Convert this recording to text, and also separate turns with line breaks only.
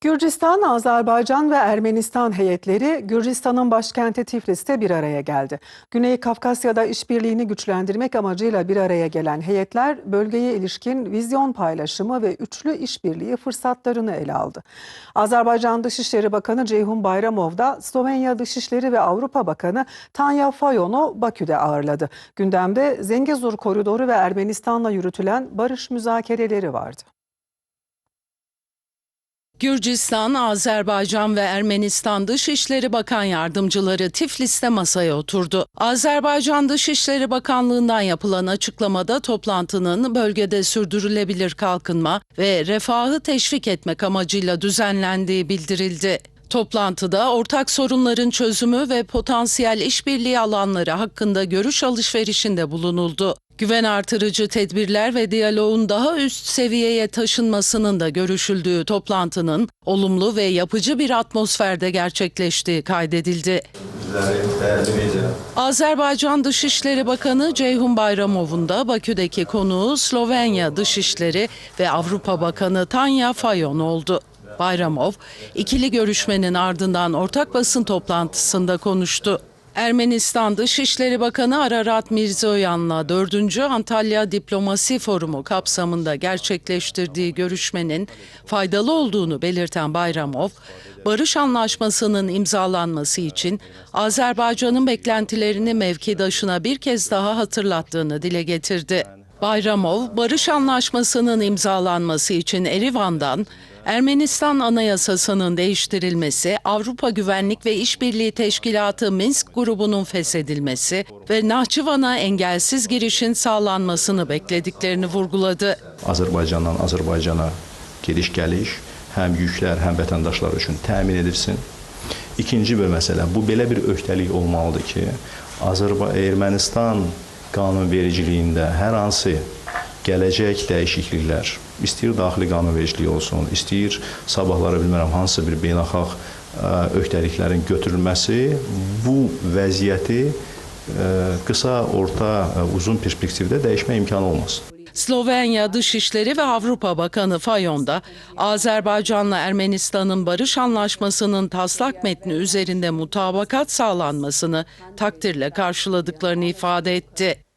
Gürcistan, Azerbaycan ve Ermenistan heyetleri Gürcistan'ın başkenti Tiflis'te bir araya geldi. Güney Kafkasya'da işbirliğini güçlendirmek amacıyla bir araya gelen heyetler bölgeye ilişkin vizyon paylaşımı ve üçlü işbirliği fırsatlarını ele aldı. Azerbaycan Dışişleri Bakanı Ceyhun Bayramov da Slovenya Dışişleri ve Avrupa Bakanı Tanya Fayon'u Bakü'de ağırladı. Gündemde Zengezur Koridoru ve Ermenistan'la yürütülen barış müzakereleri vardı.
Gürcistan, Azerbaycan ve Ermenistan Dışişleri Bakan Yardımcıları Tiflis'te masaya oturdu. Azerbaycan Dışişleri Bakanlığı'ndan yapılan açıklamada toplantının bölgede sürdürülebilir kalkınma ve refahı teşvik etmek amacıyla düzenlendiği bildirildi. Toplantıda ortak sorunların çözümü ve potansiyel işbirliği alanları hakkında görüş alışverişinde bulunuldu. Güven artırıcı tedbirler ve diyaloğun daha üst seviyeye taşınmasının da görüşüldüğü toplantının olumlu ve yapıcı bir atmosferde gerçekleştiği kaydedildi. Azerbaycan Dışişleri Bakanı Ceyhun Bayramov'un da Bakü'deki konuğu Slovenya Dışişleri ve Avrupa Bakanı Tanya Fayon oldu. Bayramov, ikili görüşmenin ardından ortak basın toplantısında konuştu. Ermenistan Dışişleri Bakanı Ararat Mirzoyan'la 4. Antalya Diplomasi Forumu kapsamında gerçekleştirdiği görüşmenin faydalı olduğunu belirten Bayramov, barış anlaşmasının imzalanması için Azerbaycan'ın beklentilerini mevkidaşına bir kez daha hatırlattığını dile getirdi. Bayramov, barış anlaşmasının imzalanması için Erivan'dan Ermenistan Anayasası'nın değiştirilmesi, Avrupa Güvenlik ve İşbirliği Teşkilatı Minsk grubunun feshedilmesi ve Nahçıvan'a engelsiz girişin sağlanmasını beklediklerini vurguladı.
Azərbaycandan Azərbaycana gediş-gəliş həm yüklər, həm vətəndaşlar üçün təmin edilsin. İkinci bir məsələ, bu belə bir öhdəlik olmalıdır ki, Azərbaycan Ermənistan qanunvericiliyində hər hansı gələcək dəyişikliklər, istəyir daxili qanunvericiliyi olsun, istəyir sabahları bilmirəm hansı bir beynəlxalq öhdəliklərin götürülməsi bu vəziyyəti qısa, orta, uzun perspektivdə dəyişmə imkanı olmaz.
Slovenya Dışişleri ve Avrupa Bakanı Fayon da Azerbaycan'la Ermenistan'ın barış anlaşmasının taslak metni üzerinde mutabakat sağlanmasını takdirle karşıladıklarını ifade etti.